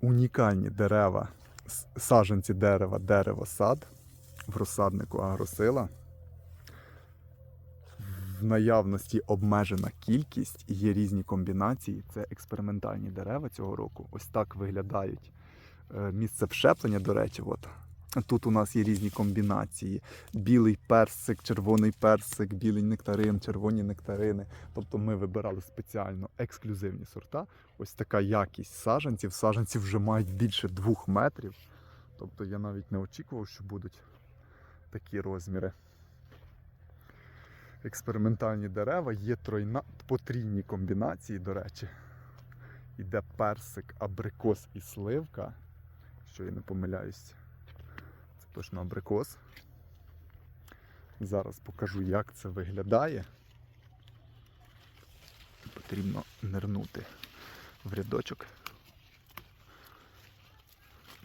унікальні дерева, саженці дерева, дерево сад в розсаднику Агросила. В наявності обмежена кількість є різні комбінації. Це експериментальні дерева цього року. Ось так виглядають. Е, Місце вшеплення, до речі, от. Тут у нас є різні комбінації: білий персик, червоний персик, білий нектарин, червоні нектарини. Тобто ми вибирали спеціально ексклюзивні сорта. Ось така якість саджанців. Саджанці вже мають більше двох метрів. Тобто я навіть не очікував, що будуть такі розміри. Експериментальні дерева є тройна потрійні комбінації, до речі. Іде персик, абрикос і сливка. Що я не помиляюсь. Точно абрикос. Зараз покажу, як це виглядає. Потрібно нирнути в рядочок.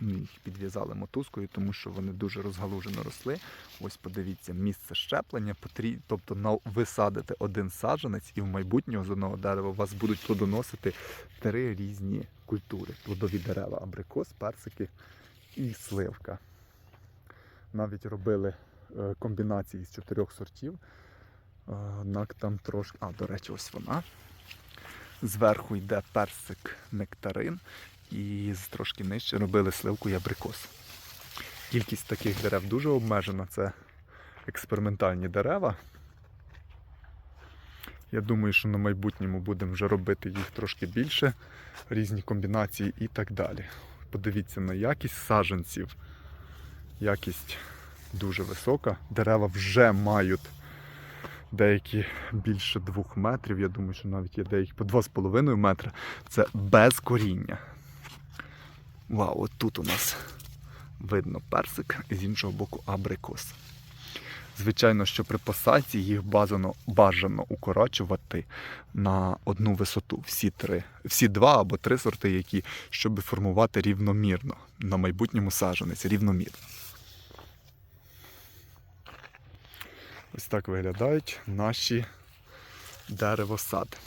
Ми їх підв'язали мотузкою, тому що вони дуже розгалужено росли. Ось подивіться, місце щеплення, тобто на, ви садите один саджанець, і в майбутнього з одного дерева вас будуть плодоносити три різні культури: плодові дерева, абрикос, персики і сливка. Навіть робили е, комбінації з чотирьох сортів. Е, Однак там трошки. А, до речі, ось вона. Зверху йде персик нектарин, і трошки нижче робили сливку і абрикос. Кількість таких дерев дуже обмежена. Це експериментальні дерева. Я думаю, що на майбутньому будемо вже робити їх трошки більше, різні комбінації і так далі. Подивіться на якість саджанців. Якість дуже висока. Дерева вже мають деякі більше двох метрів. Я думаю, що навіть є деякі по 2,5 метра. Це без коріння. Вау, от тут у нас видно персик, і з іншого боку абрикос. Звичайно, що при посадці їх бажано, бажано укорочувати на одну висоту. Всі три, всі два або три сорти, які, щоб формувати рівномірно на майбутньому саджанець, рівномірно. Ось так виглядають наші деревосади.